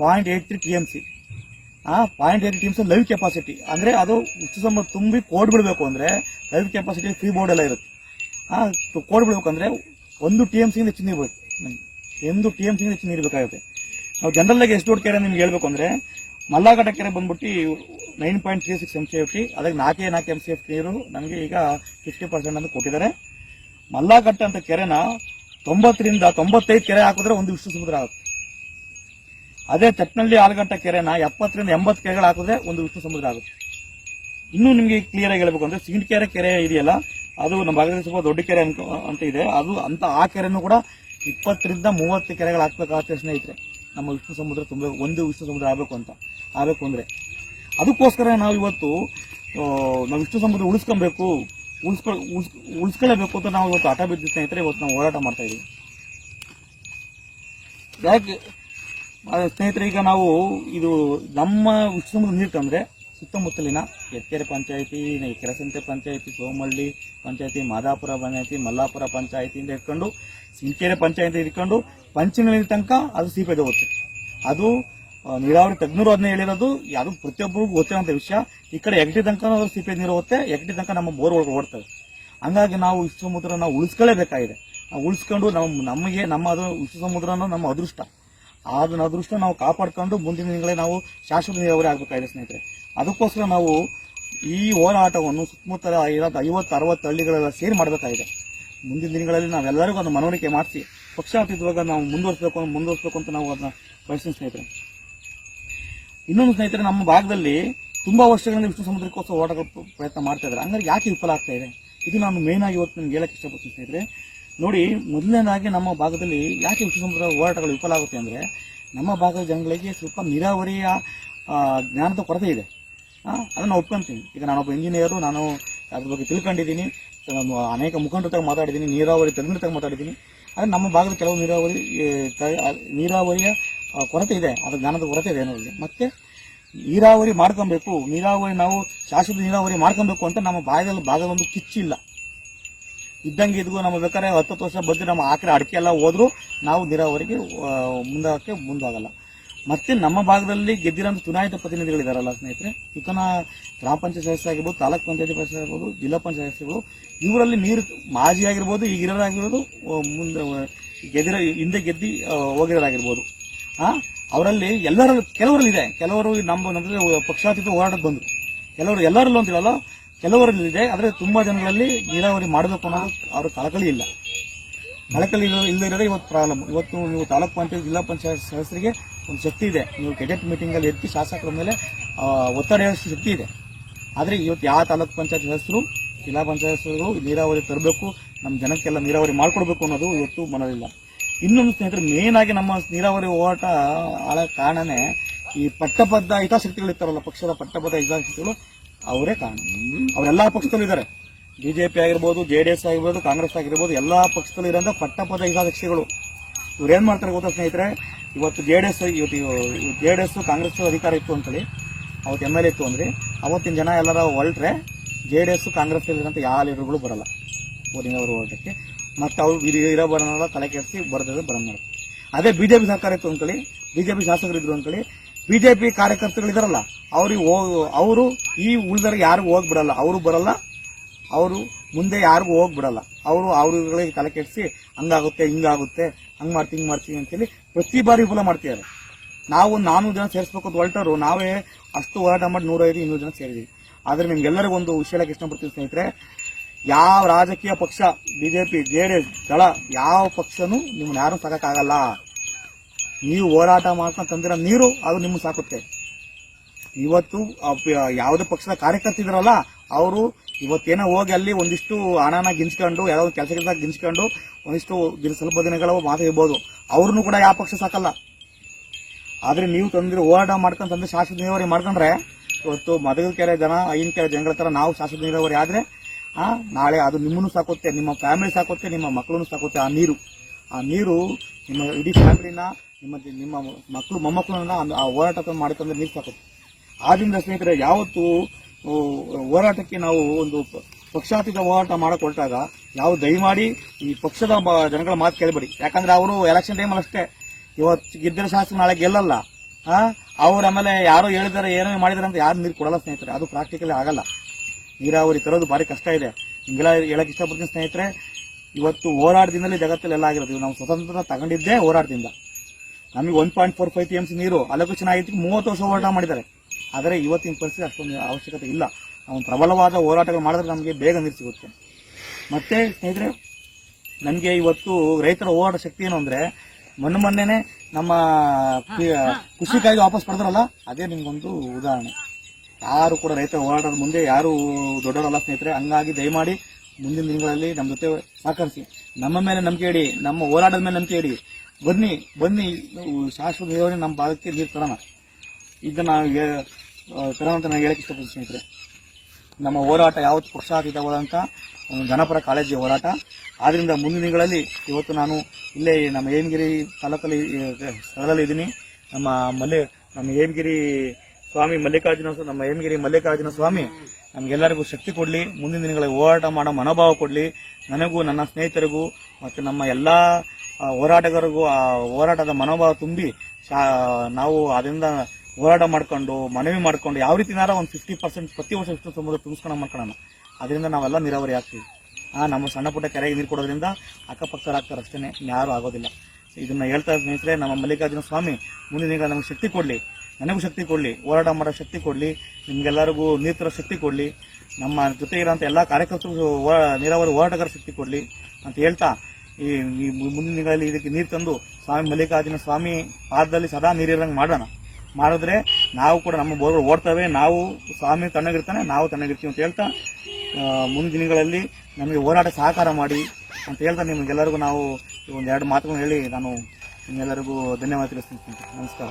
point eight three T M C ಆ point eight T M C live capacity ಅಂದ್ರೆ ಅದು ಸಂಬಂಧ ತುಂಬಿ ಕೋಡ್ ಬಿಡಬೇಕು ಅಂದ್ರೆ ಲೈವ್ ಕೆಪಾಸಿಟಿ ಫ್ರೀ ಬೋರ್ಡ್ ಎಲ್ಲ ಇರುತ್ತೆ. ಆ ಕೋಡ್ ಬಿಡ್ಬೇಕಂದ್ರೆ ಒಂದು ಟಿ ಎಂ ಸಿಯಿಂದ ಹೆಚ್ಚು ನೀಡಬೇಕು ಬೇಕು ಎಂದು ಒಂದು ಟಿ ಎಂ ಸಿಯಿಂದ ಹೆಚ್ಚು ನೀಡಬೇಕಾಗುತ್ತೆ ನಾವು ಜನರಲ್ ಆಗಿ ಎಷ್ಟು ದೊಡ್ಡ ಕೆರೆ ನಿಮ್ಗೆ ಹೇಳ್ಬೇಕು ಅಂದ್ರೆ ಮಲ್ಲಾಘಟ್ಟ ಕೆರೆ ಬಂದ್ಬಿಟ್ಟು nine point three six M C F T ಅದಕ್ಕೆ ನಾಲ್ಕೇ ನಾಲ್ಕು ಎಂ ಸಿ ಎಫ್ ನೀರು ನಮಗೆ ಈಗ ಫಿಫ್ಟಿ ಪರ್ಸೆಂಟ್ ಅಂತ ಕೊಟ್ಟಿದ್ದಾರೆ. ಮಲ್ಲಾಘಟ್ಟ ಅಂತ ಕೆರೆನ ತೊಂಬತ್ತರಿಂದ ತೊಂಬತ್ತೈದು ಕೆರೆ ಹಾಕಿದ್ರೆ ಒಂದು ವಿಶ್ವ ಸಮುದ್ರ ಆಗುತ್ತೆ. ಅದೇ ಚಟ್ನಳ್ಳಿ ಆಲಗಂಟ ಕೆರೆನ ಎಪ್ಪತ್ತರಿಂದ ಎಂಬತ್ತು ಕೆರೆಗಳು ಹಾಕಿದ್ರೆ ಒಂದು ವಿಷ್ಣು ಸಮುದ್ರ ಆಗುತ್ತೆ. ಇನ್ನೂ ನಿಮಗೆ ಕ್ಲಿಯರ್ ಆಗಿ ಹೇಳಬೇಕು ಅಂದ್ರೆ ಸಿಂಟ್ ಕೆರೆ ಇದೆಯಲ್ಲ, ಅದು ನಮ್ಮ ಭಾಗದಲ್ಲಿ ಸ್ವಲ್ಪ ದೊಡ್ಡ ಕೆರೆ ಅಂತ ಇದೆ. ಅದು ಅಂತ ಆ ಕೆರೆನೂ ಕೂಡ ಇಪ್ಪತ್ತರಿಂದ ಮೂವತ್ತು ಕೆರೆಗಳು ಹಾಕ್ಬೇಕಾಗತ್ತೆ ಸ್ನೇಹಿತರೆ ನಮ್ಮ ವಿಷ್ಣು ಸಮುದ್ರ ತುಂಬ, ಒಂದು ವಿಷ್ಣು ಸಮುದ್ರ ಆಗಬೇಕು ಅಂತ. ಆಗಬೇಕು ಅಂದರೆ. ಅದಕ್ಕೋಸ್ಕರ ನಾವು ಇವತ್ತು ನಾವು ವಿಷ್ಣು ಸಮುದ್ರ ಉಳಿಸ್ಕೊಬೇಕು ಉಳಿಸ್ಕೊಳ್ ಉಳಿಸ್- ಅಂತ ನಾವು ಇವತ್ತು ಆಟ ಬಿದ್ದ ಸ್ನೇಹಿತರೆ, ಇವತ್ತು ನಾವು ಹೋರಾಟ ಮಾಡ್ತಾ ಇದ್ದೀವಿ ಯಾಕೆ? ಸ್ನೇಹಿತರೆ, ಈಗ ನಾವು ಇದು ನಮ್ಮ ವಿಷ್ಣು ನೀರು ತಂದ್ರೆ ಸುತ್ತಮುತ್ತಲಿನ ಎತ್ತೇರೆ ಪಂಚಾಯಿತಿ ಕೆರಸಂತೆ ಪಂಚಾಯಿತಿ, ಸೋಮಳ್ಳಿ ಪಂಚಾಯಿತಿ, ಮಾದಾಪುರ ಪಂಚಾಯಿತಿ, ಮಲ್ಲಾಪುರ ಪಂಚಾಯಿತಿಯಿಂದ ಇಟ್ಕೊಂಡು ಸಿಂಕೆರೆ ಪಂಚಾಯಿತಿ ಇಟ್ಕೊಂಡು ಪಂಚಿನಲ್ಲಿ ತನಕ ಅದು ಸೀಪೇಜ್ ಹೋಗುತ್ತೆ. ಅದು ನೀರಾವರಿ ತಜ್ಞರು ಅದನ್ನ ಹೇಳಿರೋದು, ಯಾವುದು ಪ್ರತಿಯೊಬ್ಬರಿಗೂ ಗೊತ್ತಿರೋಂಥ ವಿಷಯ. ಈ ಕಡೆ ಎಗಟಿ ತನಕ ಸೀಪೇಜ್ ನೀರು ಹೋಗುತ್ತೆ ಎಗಟಿ ತನಕ ನಮ್ಮ ಬೋರ್ ಒಳಗೆ ಓಡ್ತವೆ. ಹಂಗಾಗಿ ನಾವು ವಿಶ್ವ ಸಮುದ್ರ ನಾವು ಉಳಿಸ್ಕೊಳ್ಳೇಬೇಕಾಗಿದೆ ಉಳಿಸ್ಕೊಂಡು ನಮ್ಮ ನಮಗೆ, ನಮ್ಮ ಅದು ವಿಶ್ವ ಸಮುದ್ರನ ನಮ್ಮ ಅದೃಷ್ಟ. ಅದನ್ನ ಅದೃಷ್ಟ ನಾವು ಕಾಪಾಡ್ಕೊಂಡು ಮುಂದಿನ ದಿನಗಳೇ ನಾವು ಶಾಶ್ವತ ನೀರಾವರಿ ಆಗಬೇಕಾಗಿದೆ ಸ್ನೇಹಿತರೆ. ಅದಕ್ಕೋಸ್ಕರ ನಾವು ಈ ಹೋರಾಟವನ್ನು ಸುತ್ತಮುತ್ತಲ ಇರೋದು ಐವತ್ತು, ಅರವತ್ತು ಹಳ್ಳಿಗಳೆಲ್ಲ ಸೇರಿ ಮಾಡಬೇಕಾಗಿದೆ. ಮುಂದಿನ ದಿನಗಳಲ್ಲಿ ನಾವೆಲ್ಲರಿಗೂ ಒಂದು ಮನವರಿಕೆ ಮಾಡಿಸಿ ಪಕ್ಷಾತೀತವಾಗ ನಾವು ಮುಂದುವರಿಸಬೇಕು ಮುಂದುವರಿಸಬೇಕು ಅಂತ ನಾವು ಅದನ್ನ ಬಯಸ್ತೀನಿ ಸ್ನೇಹಿತರೆ. ಇನ್ನೊಂದು ಸ್ನೇಹಿತರೆ, ನಮ್ಮ ಭಾಗದಲ್ಲಿ ತುಂಬಾ ವರ್ಷಗಳಿಂದ ವಿಷ್ಣು ಸಮುದ್ರಕ್ಕೋಸ್ಕರ ಹೋರಾಟ ಪ್ರಯತ್ನ ಮಾಡ್ತಾ ಇದ್ದಾರೆ. ಹಂಗಾರೆ ಯಾಕೆ ವಿಫಲ ಆಗ್ತಾ ಇದೆ? ಇದು ನಾನು ಮೇನ್ ಆಗಿ ಇವತ್ತು ನಿಮ್ಗೆ ಹೇಳಕ್ಕೆ ಇಷ್ಟಪಡ್ತೀನಿ ಸ್ನೇಹಿತರೆ. ನೋಡಿ, ಮೊದಲನೇದಾಗಿ ನಮ್ಮ ಭಾಗದಲ್ಲಿ ಯಾಕೆ ಸಮುದ್ರ ಹೋರಾಟಗಳು ವಿಫಲ ಆಗುತ್ತೆ ಅಂದರೆ, ನಮ್ಮ ಭಾಗದ ಜನಗಳಿಗೆ ಸ್ವಲ್ಪ ನೀರಾವರಿಯ ಜ್ಞಾನದ ಕೊರತೆ ಇದೆ. ಅದನ್ನು ಒಪ್ಕೊಂತೀನಿ. ಈಗ ನಾನೊಬ್ಬ ಇಂಜಿನಿಯರು ನಾನು ಅದ್ರ ಬಗ್ಗೆ ತಿಳ್ಕೊಂಡಿದ್ದೀನಿ. ನಾನು ಅನೇಕ ಮುಖಂಡರ ತಗ ಮಾತಾಡಿದ್ದೀನಿ, ನೀರಾವರಿ ತಜ್ಞರ ತಗ ಮಾತಾಡಿದ್ದೀನಿ. ಆದರೆ ನಮ್ಮ ಭಾಗದ ಕೆಲವು ನೀರಾವರಿ ನೀರಾವರಿಯ ಕೊರತೆ ಇದೆ. ಅದರ ಜ್ಞಾನದ ಕೊರತೆ ಇದೆ ಅನ್ನೋದು ಮತ್ತು, ನೀರಾವರಿ ಮಾಡ್ಕೊಬೇಕು. ನೀರಾವರಿ ನಾವು ಶಾಶ್ವತ ನೀರಾವರಿ ಮಾಡ್ಕೊಬೇಕು ಅಂತ ನಮ್ಮ ಭಾಗದಲ್ಲಿ ಭಾಗದೊಂದು ಕಿಚ್ಚಿಲ್ಲ ಇದ್ದಂಗೆ ಇದ್ಗೂ ನಮ್ಮ ಬೇಕಾದ್ರೆ ಹತ್ತು ವರ್ಷ ಬದ್ದು ನಮ್ಮ ಆಕರೆ ಅಡಿಕೆ ಎಲ್ಲ ಹೋದ್ರು ನಾವು ನೀರಾವರಿಗೆ ಮುಂದಕ್ಕೆ ಮುಂದಾಗಲ್ಲ. ಮತ್ತೆ ನಮ್ಮ ಭಾಗದಲ್ಲಿ ಗೆದ್ದಿರೋಂಥ ಚುನಾಯಿತ ಪ್ರತಿನಿಧಿಗಳಿದಾರಲ್ಲ ಸ್ನೇಹಿತರೆ. ಇತನ ಗ್ರಾಮ ಪಂಚಾಯತ್ ಸದಸ್ಯ ಆಗಿರ್ಬೋದು ತಾಲೂಕ್ ಪಂಚಾಯತಿ ಸದಸ್ಯ ಆಗಿರ್ಬೋದು ಜಿಲ್ಲಾ ಪಂಚಾಯತ್ ಸದಸ್ಯಗಳು ಇವರಲ್ಲಿ ನೀರು ಮಾಜಿ ಆಗಿರ್ಬೋದು ಈಗ ಇರೋರಾಗಿರ್ಬೋದು ಆ, ಮುಂದೆ ಗೆದ್ದಿರ ಹಿಂದೆ ಗೆದ್ದಿ ಹೋಗಿರೋರಾಗಿರ್ಬೋದು. ಆ ಅವರಲ್ಲಿ ಎಲ್ಲರಲ್ಲೂ ಕೆಲವರಲ್ಲಿದೆ ಕೆಲವರು ನಮ್ಮ ನಮ್ಮ ಪಕ್ಷಾತೀತ ಹೋರಾಟಕ್ಕೆ ಬಂದರು. ಕೆಲವರು ಎಲ್ಲರಲ್ಲೂ ಅಂತಿರಲ್ಲ ಕೆಲವರಲ್ಲಿ ಇದೆ ಆದರೆ ತುಂಬಾ ಜನಗಳಲ್ಲಿ ನೀರಾವರಿ ಮಾಡಬೇಕು ಅನ್ನೋದು ಅವರ ಕಳಕಳಿ ಇಲ್ಲ. ಕಳಕಳಿ ಇಲ್ಲದಿರೋದೇ ಇವತ್ತು ಪ್ರಾಬ್ಲಮ್. ಇವತ್ತು ನೀವು ತಾಲೂಕ್ ಪಂಚಾಯತ್, ಜಿಲ್ಲಾ ಪಂಚಾಯತ್ ಸದಸ್ಯರಿಗೆ ಒಂದು ಶಕ್ತಿ ಇದೆ. ನೀವು ಕೆಡೆಟ್ ಮೀಟಿಂಗ್ ಅಲ್ಲಿ ಎತ್ತಿ ಶಾಸಕರ ಮೇಲೆ ಒತ್ತಡ ಶಕ್ತಿ ಇದೆ. ಆದರೆ ಇವತ್ತು ಯಾವ ತಾಲೂಕ್ ಪಂಚಾಯತ್ ಸದಸ್ಯರು, ಜಿಲ್ಲಾ ಪಂಚಾಯತ್ ಸದಸ್ಯರು ನೀರಾವರಿ ತರಬೇಕು ನಮ್ಮ ಜನಕ್ಕೆಲ್ಲ ನೀರಾವರಿ ಮಾಡಿಕೊಡ್ಬೇಕು ಅನ್ನೋದು ಇವತ್ತು ಮನವಿಲ್ಲ. ಇನ್ನೊಂದು ಸ್ನೇಹಿತರೆ ಮೇನ್ ಆಗಿ ನಮ್ಮ ನೀರಾವರಿ ಹೋರಾಟ ಆಳ ಕಾರಣನೇ ಈ ಪಟ್ಟಬದ್ಧ ಹಿತಾಸಕ್ತಿಗಳು ಇರ್ತಾರಲ್ಲ ಪಕ್ಷದ ಪಟ್ಟಬದ್ಧ ಹಿತಾಸಕ್ತಿಗಳು ಅವರೇ ಕಾರಣ. ಅವರೆಲ್ಲಾ ಪಕ್ಷದಲ್ಲೂ ಇದ್ದಾರೆ. ಬಿಜೆಪಿ ಆಗಿರ್ಬೋದು, ಜೆ ಡಿ ಎಸ್ ಆಗಿರ್ಬೋದು, ಕಾಂಗ್ರೆಸ್ ಆಗಿರ್ಬೋದು, ಎಲ್ಲಾ ಪಕ್ಷದಲ್ಲೂ ಇರೋಂಥ ಪಟ್ಟಪದ ಹಿತಾಸಕ್ತಿಗಳು. ಇವ್ರು ಏನ್ ಮಾಡ್ತಾರೆ ಗೊತ್ತಾ ಸ್ನೇಹಿತರೆ? ಇವತ್ತು ಜೆ ಡಿ ಎಸ್, ಇವತ್ತು ಜೆ ಡಿ ಎಸ್, ಕಾಂಗ್ರೆಸ್ ಅಧಿಕಾರ ಇತ್ತು ಅಂತೇಳಿ, ಅವತ್ತು ಎಂ ಎಲ್ ಎ ಇತ್ತು ಅಂದ್ರೆ, ಅವತ್ತಿನ ಜನ ಎಲ್ಲರ ಹೊರಟ್ರೆ ಜೆ ಡಿ ಎಸ್, ಕಾಂಗ್ರೆಸ್ ಇರೋಂಥ ಯಾವ ಲೀಡರ್ಗಳು ಬರಲ್ಲ. ಮೋದಿನವರು ಹೊರಟಕ್ಕೆ. ಮತ್ತೆ ಅವ್ರು ಇರೋ ಬರೋಣ ತಲೆ ಕೆಡಿಸಿ ಬರದ್ರೆ ಬರ ಅದೇ ಬಿಜೆಪಿ ಸರ್ಕಾರ ಇತ್ತು ಅಂತೇಳಿ ಬಿಜೆಪಿ ಶಾಸಕರು ಇದ್ರು ಅಂತೇಳಿ ಬಿಜೆಪಿ ಕಾರ್ಯಕರ್ತರು ಇದಾರಲ್ಲ ಅವ್ರಿಗೆ ಹೋಗ ಅವರು ಈ ಉಳಿದ್ರೆ ಯಾರಿಗೂ ಹೋಗ್ಬಿಡಲ್ಲ, ಅವರು ಬರಲ್ಲ, ಅವರು ಮುಂದೆ ಯಾರಿಗೂ ಹೋಗ್ಬಿಡಲ್ಲ. ಅವರು ಅವ್ರುಗಳಿಗೆ ತಲೆ ಕೆಡಿಸಿ, ಹಂಗಾಗುತ್ತೆ, ಹಿಂಗಾಗುತ್ತೆ, ಹಂಗ್ ಮಾಡ್ತೀವಿ, ಹಿಂಗೆ ಮಾಡ್ತೀವಿ ಅಂತೇಳಿ ಪ್ರತಿ ಬಾರಿ ವಿಫಲ ಮಾಡ್ತಿದ್ದಾರೆ. ನಾವು ನಾನೂರು ಜನ ಸೇರಿಸ್ಬೇಕು ಅಂತ ಹೊರಟರು, ನಾವೇ ಅಷ್ಟು ಹೋರಾಟ ಮಾಡಿ ನೂರೈದು, ಇನ್ನೂರು ಜನ ಸೇರಿದ್ವಿ. ಆದ್ರೆ ನಿಮ್ಗೆಲ್ಲರಿಗೂ ಒಂದು ವಿಷಯ ಹೇಳಕ್ಕೆ ಇಷ್ಟಪಡ್ತೀನಿ ಸ್ನೇಹಿತರೆ, ಯಾವ ರಾಜಕೀಯ ಪಕ್ಷ, ಬಿಜೆಪಿ, ಜೆ ಡಿ ಎಸ್, ದಳ, ಯಾವ ಪಕ್ಷನೂ ನಿಮ್ಮನ್ನ ಯಾರು ಸಾಕಕ್ಕಾಗಲ್ಲ. ನೀವು ಹೋರಾಟ ಮಾಡ್ಕೊಂಡು ತಂದಿರೋ ನೀರು ಅದು ನಿಮ್ಗೆ ಸಾಕುತ್ತೆ. ಇವತ್ತು ಯಾವುದೇ ಪಕ್ಷದ ಕಾರ್ಯಕರ್ತಿದ್ರಲ್ಲ ಅವರು ಇವತ್ತೇನೋ ಹೋಗಿ ಅಲ್ಲಿ ಒಂದಿಷ್ಟು ಹಣನ ಗಿಂಚ್ಕೊಂಡು, ಯಾವುದೋ ಕೆಲಸ ಕೆಲಸ ಗಿಂಚ್ಕೊಂಡು, ಒಂದಿಷ್ಟು ದಿನ ಸ್ವಲ್ಪ ದಿನಗಳ ಮಾತಾಡ್ಬೋದು ಅವ್ರನ್ನು ಕೂಡ ಯಾವ ಪಕ್ಷ ಸಾಕಲ್ಲ. ಆದರೆ ನೀವು ತಂದಿರೋ ಹೋರಾಟ ಮಾಡ್ಕೊಂಡು ತಂದು ಶಾಶ್ವತ ನೀರಾವರಿ ಮಾಡ್ಕೊಂಡ್ರೆ, ಇವತ್ತು ಮದಗದ ಕೆರೆ ಜನ, ಐನ್ ಕೆರೆ ಜನಗಳ ಥರ ನಾವು ಶಾಶ್ವತ ನೀರಾವರಿ ಆದ್ರೆ ನಾಳೆ ಅದು ನಿಮ್ಮನ್ನು ಸಾಕುತ್ತೆ, ನಿಮ್ಮ ಫ್ಯಾಮಿಲಿ ಸಾಕುತ್ತೆ, ನಿಮ್ಮ ಮಕ್ಕಳನ್ನು ಸಾಕುತ್ತೆ ಆ ನೀರು. ಆ ನೀರು ನಿಮ್ಮ ಇಡೀ ಫ್ಯಾಮಿಲಿನ, ನಿಮ್ಮ ನಿಮ್ಮ ಮಕ್ಕಳು, ಮೊಮ್ಮಕ್ಕಳನ್ನ ಆ ಹೋರಾಟ ಮಾಡಿಕೊಂಡ್ರೆ ನೀರು ಸಾಕುತ್ತೆ. ಆದ್ರಿಂದ ಸ್ನೇಹಿತರೆ, ಯಾವತ್ತು ಹೋರಾಟಕ್ಕೆ ನಾವು ಒಂದು ಪಕ್ಷಾತೀತ ಹೋರಾಟ ಮಾಡಕ್ ಹೊರಟಾಗ ಯಾವ ದಯಮಾಡಿ ಈ ಪಕ್ಷದ ಜನಗಳ ಮಾತು ಕೇಳಬೇಡಿ. ಯಾಕಂದ್ರೆ ಅವರು ಎಲೆಕ್ಷನ್ ಟೈಮಲ್ಲಿ ಅಷ್ಟೇ ಇವತ್ತು ಗೆದ್ದಿರೋ ಶಾಸಕ ನಾಳೆ ಗೆಲ್ಲಲ್ಲ. ಅವ್ರ ಆಮೇಲೆ ಯಾರೋ ಹೇಳಿದಾರೆ, ಏನೋ ಮಾಡಿದಾರೆ ಅಂತ ಯಾರು ನೀರು ಕೊಡಲ್ಲ ಸ್ನೇಹಿತರೆ. ಅದು ಪ್ರಾಕ್ಟಿಕಲಿ ಆಗಲ್ಲ. ನೀರಾವರಿ ತರೋದು ಭಾರಿ ಕಷ್ಟ ಇದೆ. ಹಿಂಗೆಲ್ಲ ಹೇಳಕ್ಕೆ ಇಷ್ಟಪಡ್ತೀನಿ ಸ್ನೇಹಿತರೆ, ಇವತ್ತು ಹೋರಾಟದಿಂದಲೇ ಜಗತ್ತಲ್ಲಿ ಎಲ್ಲ ಆಗಿರೋದು. ನಾವು ಸ್ವತಂತ್ರ ತಗೊಂಡಿದ್ದೇ ಹೋರಾಟದಿಂದ. ನಮಗೆ one point four five T M C ನೀರು ಅಲೋಕೇಶನ್ ಚೆನ್ನಾಗಿತ್ತು ಮೂವತ್ತು ವರ್ಷ ಹೋರಾಟ ಮಾಡಿದ್ದಾರೆ. ಆದರೆ ಇವತ್ತಿನ ಪರಿಸ್ಥಿತಿ ಅಷ್ಟೊಂದು ಅವಶ್ಯಕತೆ ಇಲ್ಲ. ನಾವು ಪ್ರಬಲವಾದ ಹೋರಾಟಗಳು ಮಾಡಿದ್ರೆ ನಮಗೆ ಬೇಗ ನೀರು ಸಿಗುತ್ತೆ. ಮತ್ತೆ ಸ್ನೇಹಿತರೆ ನನಗೆ ಇವತ್ತು ರೈತರ ಹೋರಾಟ ಶಕ್ತಿ ಏನು ಅಂದರೆ ಮೊನ್ನೆ ಮೊನ್ನೆನೆ ನಮ್ಮ ಕೃಷಿಗಾಗಿ ಕೃಷಿ ಕಾಯ್ದೆ ವಾಪಸ್ ಪಡೆದ್ರಲ್ಲ ಅದೇ ನಿಮಗೊಂದು ಉದಾಹರಣೆ. ಯಾರು ಕೂಡ ರೈತರ ಹೋರಾಟದ ಮುಂದೆ ಯಾರು ದೊಡ್ಡವರಲ್ಲ ಸ್ನೇಹಿತರೆ ಹಂಗಾಗಿ ದಯಮಾಡಿ ಮುಂದಿನ ದಿನಗಳಲ್ಲಿ ನಮ್ಮ ಜೊತೆ ಸಹಕರಿಸಿ. ನಮ್ಮ ಮೇಲೆ ನಂಬಿಕೆ ಇಡಿ ನಮ್ಮ ಹೋರಾಟದ ಮೇಲೆ ನಂಬಿಕೆ ಇಡಿ. ಬನ್ನಿ ಬನ್ನಿ ಶಾಶ್ವತ ನಮ್ಮ ಭಾಗಕ್ಕೆ ನೀರು ತರೋಣ. ಇದನ್ನ ಹೇ- ಅಂತ ನಾನು ಹೇಳಕ್ಕೆ ಇಷ್ಟಪಡ್ತೀನಿ ಸ್ನೇಹಿತರೆ. ನಮ್ಮ ಹೋರಾಟ ಯಾವತ್ತು ಒಂದು ಜನಪರ ಕಾಳಜಿ ಹೋರಾಟ. ಆದ್ದರಿಂದ ಮುಂದಿನ ದಿನಗಳಲ್ಲಿ ಇವತ್ತು ನಾನು ಇಲ್ಲೇ ನಮ್ಮ ಹೇಮಗಿರಿ ತಾಲೂಕಲ್ಲಿ ಸ್ಥಳದಲ್ಲಿ ಇದ್ದೀನಿ. ನಮ್ಮ ಮಲ್ಲಿ, ನಮ್ಮ ಹೇಮಗಿರಿ ಸ್ವಾಮಿ ಮಲ್ಲಿಕಾರ್ಜುನ ನಮ್ಮ ಹೇಮಗಿರಿ ಮಲ್ಲಿಕಾರ್ಜುನ ಸ್ವಾಮಿ ನಮಗೆಲ್ಲರಿಗೂ ಶಕ್ತಿ ಕೊಡಲಿ. ಮುಂದಿನ ದಿನಗಳಲ್ಲಿ ಹೋರಾಟ ಮಾಡೋ ಮನೋಭಾವ ಕೊಡಲಿ. ನನಗೂ, ನನ್ನ ಸ್ನೇಹಿತರಿಗೂ ಮತ್ತು ನಮ್ಮ ಎಲ್ಲ ಹೋರಾಟಗಾರರಿಗೂ ಆ ಹೋರಾಟದ ಮನೋಭಾವ ತುಂಬಿ ನಾವು ಅದರಿಂದ ಹೋರಾಟ ಮಾಡ್ಕೊಂಡು, ಮನವಿ ಮಾಡ್ಕೊಂಡು, ಯಾವ ರೀತಿನಾರ ಒಂದು ಫಿಫ್ಟಿ ಪರ್ಸೆಂಟ್ ಪ್ರತಿ ವರ್ಷ ಇಷ್ಟು ಸಮುದ್ರ ತುಂಬಿಸ್ಕೊಂಡು ಮಾಡ್ಕೊಳ್ಳೋಣ ಅದರಿಂದ ನಾವೆಲ್ಲ ನೀರಾವರಿ ಆಗ್ತೀವಿ. ಆ, ನಮ್ಮ ಸಣ್ಣ ಪುಟ್ಟ ಕೆರೆಗೆ ನೀರು ಕೊಡೋದ್ರಿಂದ ಅಕ್ಕಪಕ್ಕರಾಗ್ತಾರೆ ಅಷ್ಟೇ ಯಾರೂ ಆಗೋದಿಲ್ಲ. ಇದನ್ನು ಹೇಳ್ತಾ ಸ್ನೇಹಿತರೆ, ನಮ್ಮ ಮಲ್ಲಿಕಾರ್ಜುನ ಸ್ವಾಮಿ, ಮುಂದಿನ ಈಗ ನಮಗೆ ಶಕ್ತಿ ಕೊಡಲಿ. ನನಗೂ ಶಕ್ತಿ ಕೊಡಲಿ. ಹೋರಾಟ ಮಾಡೋ ಶಕ್ತಿ ಕೊಡಲಿ. ನಿಮಗೆಲ್ಲರಿಗೂ ನೀರು ತರೋ ಶಕ್ತಿ ಕೊಡಲಿ. ನಮ್ಮ ಜೊತೆ ಇರೋಂಥ ಎಲ್ಲ ಕಾರ್ಯಕರ್ತರು ನೀರಾವರಿ ಹೋರಾಟಗಾರ ಶಕ್ತಿ ಕೊಡಲಿ ಅಂತ ಹೇಳ್ತಾ, ಈ ಮುಂದಿನ ಇದಕ್ಕೆ ನೀರು ತಂದು ಸ್ವಾಮಿ ಮಲ್ಲಿಕಾರ್ಜುನ ಸ್ವಾಮಿ ಪಾದದಲ್ಲಿ ಸದಾ ನೀರಿರಂಗೆ ಮಾಡೋಣ. ಮಾಡಿದ್ರೆ ನಾವು ಕೂಡ ನಮ್ಮ ಬೋರ್ಗಳು ಓಡ್ತವೆ. ನಾವು ಸ್ವಾಮಿ ತಣ್ಣಗಿರ್ತಾನೆ, ನಾವು ತಣ್ಣಗಿರ್ತೀವಿ ಅಂತ ಹೇಳ್ತಾ ಮುಂದಿನ ದಿನಗಳಲ್ಲಿ ನಮಗೆ ಹೋರಾಟ ಸಹಕಾರ ಮಾಡಿ ಅಂತ ಹೇಳ್ತಾ ನಿಮಗೆಲ್ಲರಿಗೂ ನಾವು ಒಂದು ಎರಡು ಮಾತುಗಳನ್ನು ಹೇಳಿ ನಾನು ನಿಮ್ಗೆಲ್ಲರಿಗೂ ಧನ್ಯವಾದ ತಿಳಿಸ್ತೀನಿ. ನಮಸ್ಕಾರ.